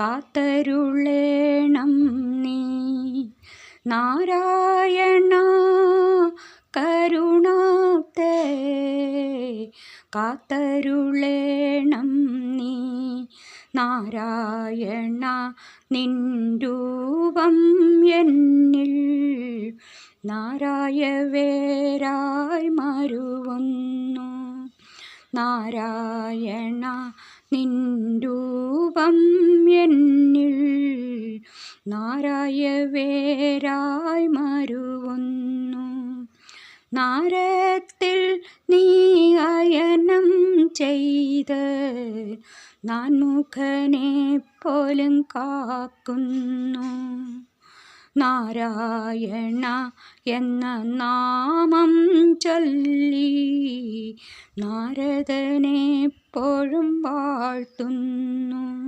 കാത്തരുളേണം നീ. നാരായണ കരുണാത്തേ കാത്തരുളേണം നീ. നാരായണ നിൻരൂപം എന്നിൽ നാരായവേരായി മരുവുന്നു. നാരായണ നിൻരൂപം എന്നിൽ നാരായവേരായി മരുവുന്നു. നാരത്തിൽ നീ അയനം ചെയ്ത് നാൻമുഖനെ പോലും കാക്കുന്നു. നാരായണ എന്ന നാമം ചൊല്ലി നാരദനെപ്പോഴും വാഴ്ത്തുന്നു.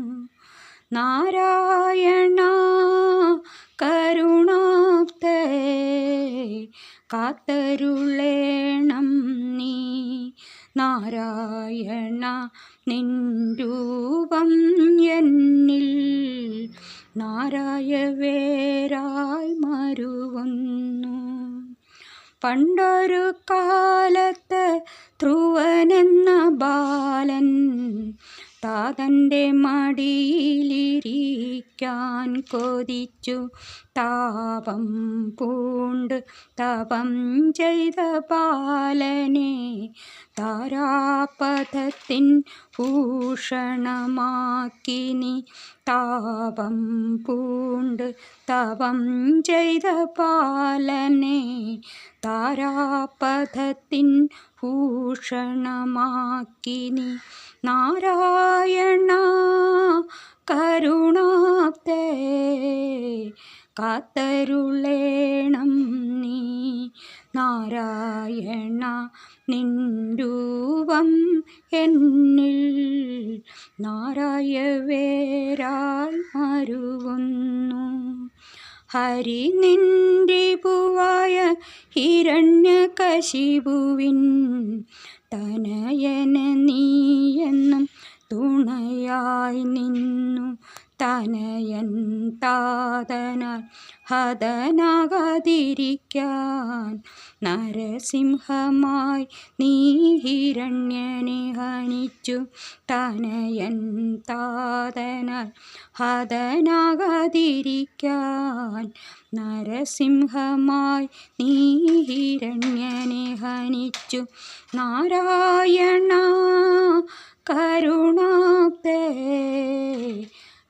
നാരായണ കരുണാപ്തേ കാത്തരുളേണം നീ. നാരായണ നിൻരൂപം എന്നിൽ നാരായവേരായി മരുവുന്നു. പണ്ടൊരു കാലത്ത് ധ്രുവനെന്ന ബാലൻ താതന്റെ മടിയിലിരിക്കാൻ കൊതിച്ചു. താപം പൂണ്ട് തപം ചെയ്ത പാലനെ താരാപഥത്തിൻ ഭൂഷണമാക്കിനി താപം പൂണ്ട് തപം ചെയ്ത പാലനെ താരാപഥത്തിൻ ഭൂഷണമാക്കിനി നാരായണ കരുണാപ്തേ കാത്തരുളേണം നീ നാരായണ നിൻരൂപം എന്നിൽ നാരായവേരാൽ മരുവുന്നു ഹരി നിന്റെ പൂവായ ഹിരണ്യകശിപുവിൻ തനയന നീയെന്നും തുണയായി നിന്നു. തനയൻ താതനാൽ ഹതനാകാതിരിക്കാൻ നരസിംഹമായി നീ ഹിരണ്യനെ ഹനിച്ചു തനയൻ താതനാൽ ഹതനാകാതിരിക്കാൻ നരസിംഹമായി നീ ഹിരണ്യനെ ഹനിച്ചു നാരായണ കരുണാപ്തേ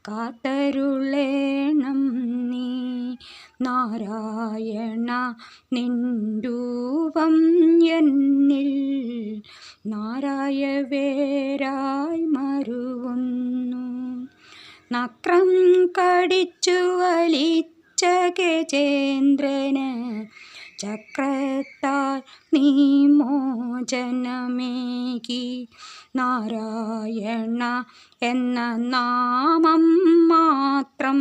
കാത്തരുളേണം നീ. നാരായണ നിൻരൂപം എന്നിൽ നാരായവേരായി മരുവുന്നു. നക്രം കടിച്ചു വലിച്ച ഗജേന്ദ്രന് ചക്രത്താൽ നീ മോചനമേകി. നാരായണ എന്ന നാമം മാത്രം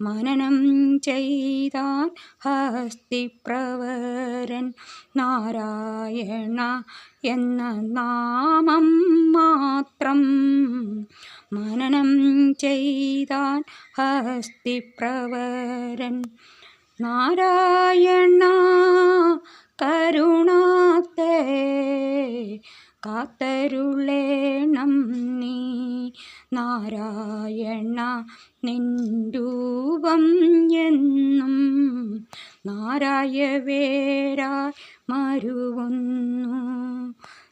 മനനം ചെയ്താൽ ഹസ്തിപ്രവരൻ. നാരായണ എന്ന നാമം മാത്രം മനനം ചെയ്താൽ ഹസ്തിപ്രവരൻ. നാരായണ കരുണാത്തേ കാത്തരുളേണം നീ നാരായണ നിൻരൂപം എന്നും നാരായവേരാ മരുവുന്നു.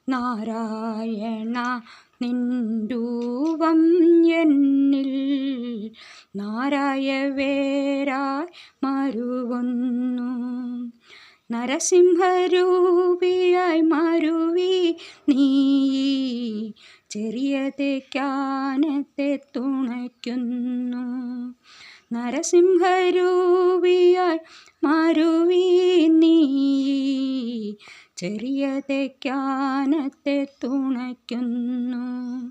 നാരായണ നിൻഡൂവം എന്നിൽ നാരായവേരായി മരുവുന്നു. നരസിംഹരൂപിയായി മരുവി നീ ചെറിയ തേക്കാനത്തെ തുണയ്ക്കുന്നു. നരസിംഹരൂപിയായി മരുവി നീ ചെറിയ തേക്കാനത്തെ തുണയ്ക്കുന്നു.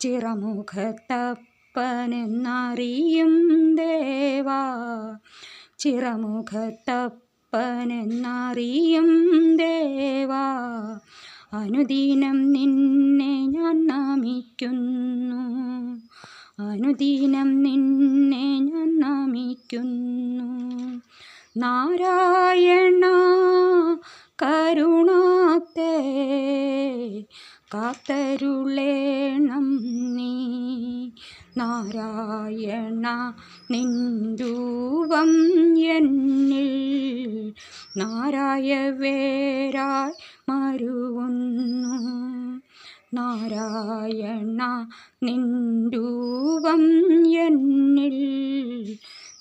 ചിറമുഖത്തപ്പനെന്നറിയും ദേവാ ചിറമുഖത്തപ്പനെന്നറിയും ദേവാ അനുദീനം നിന്നെ ഞാൻ നമിക്കുന്നു. അനുദീനം നിന്നെ ഞാൻ നമിക്കുന്നു. നാരായണ കരുണാത്തെ കാത്തരുളേണം നീ നാരായണ നിന്ദൂവം എന്നിൽ നാരായ വേരായി മരുവുന്നു. നാരായണ നിന്ദൂവം എന്നിൽ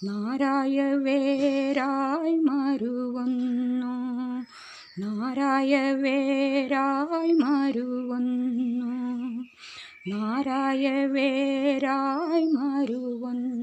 നാരായ വേരായി മരുവുന്നു. നാരായ വേരായി മരുവുന്നു നാരായ വേരായി മരുവുന്നു